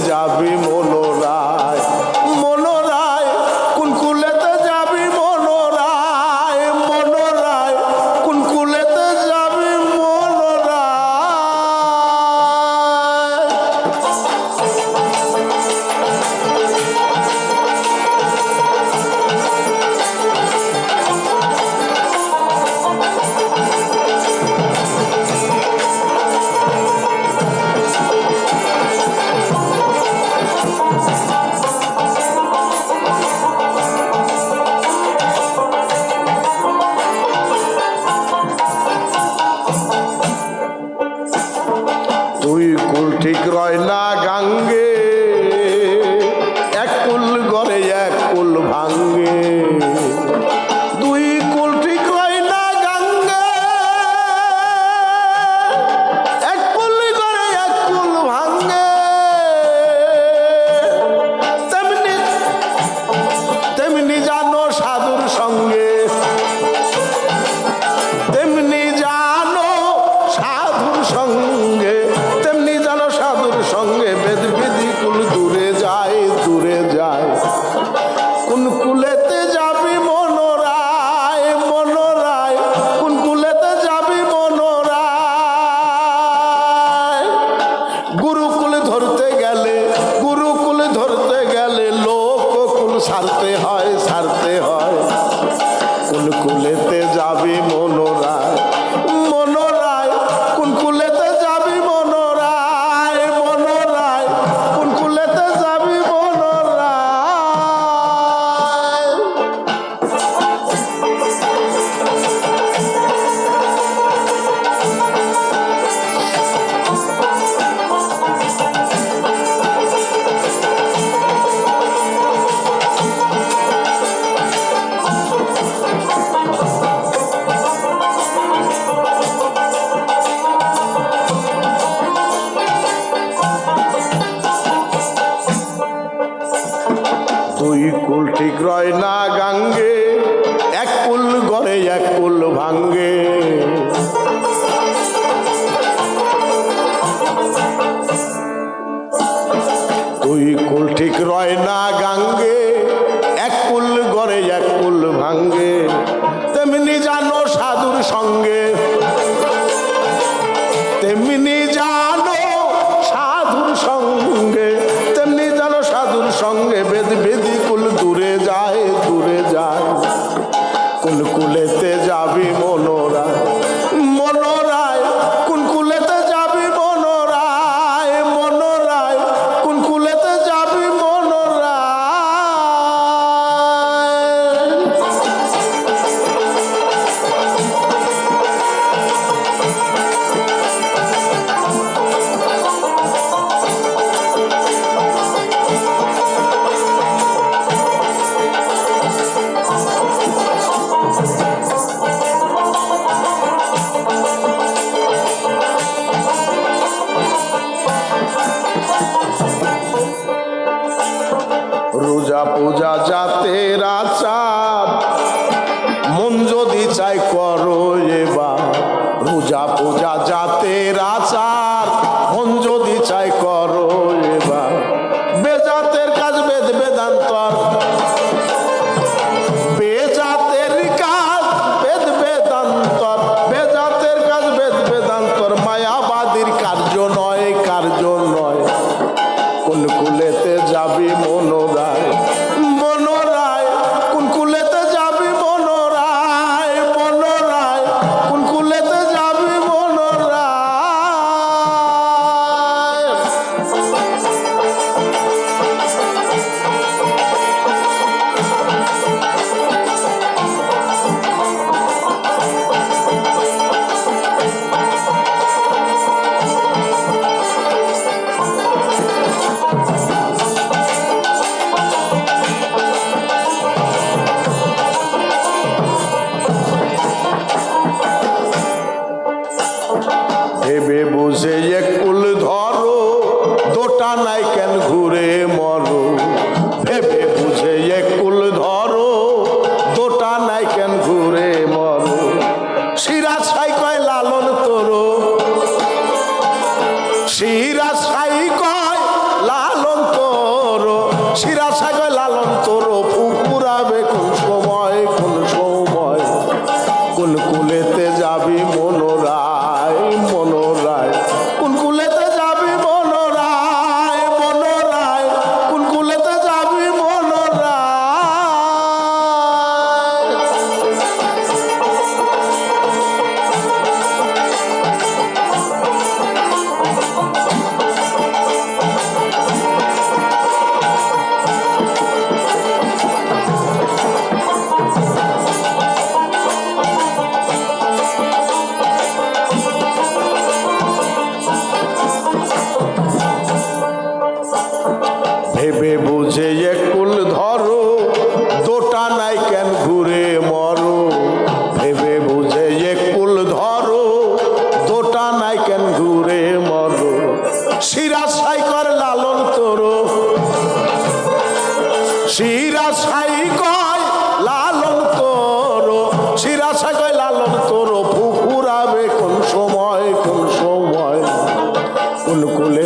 যাবি মোলো সারতে হয় সারতে হয়। কোন কুলেতে গাঙ্গে, এক কুল গড়ে, এক কুল ভাঙ্গে। দুই কুল ঠিক রয় না গাঙ্গে, এক কুল গড়ে, এক কুল ভাঙ্গে। তেমনি জানো সাধুর সঙ্গে যদি চাই করো এবার। রোজা পূজা যাতে রাজা ভেবে বুঝে এক কুল ধরো, দোটা নাই কেন ঘুরে মরো? ভেবে বুঝে এক কুল ধরো, দোটা নাই কেন ঘুরে মরো? শিরা ছাই কয়, লালন তোরো। সিরা ছাই কয়, লালন তোর। সিরা ছাই কয়, লালন তোরো। পুকুরাবে কোন সময় কোন সময়? কুল কুলেতে যাবি মনোরা মনো বেলায় কেন ঘুরে মর শিরা লালন সাই কয় লালন তোর শিরা সাই লালন তোর ফুফুরাবে কোন সময় কোন সময়? কোন কুলে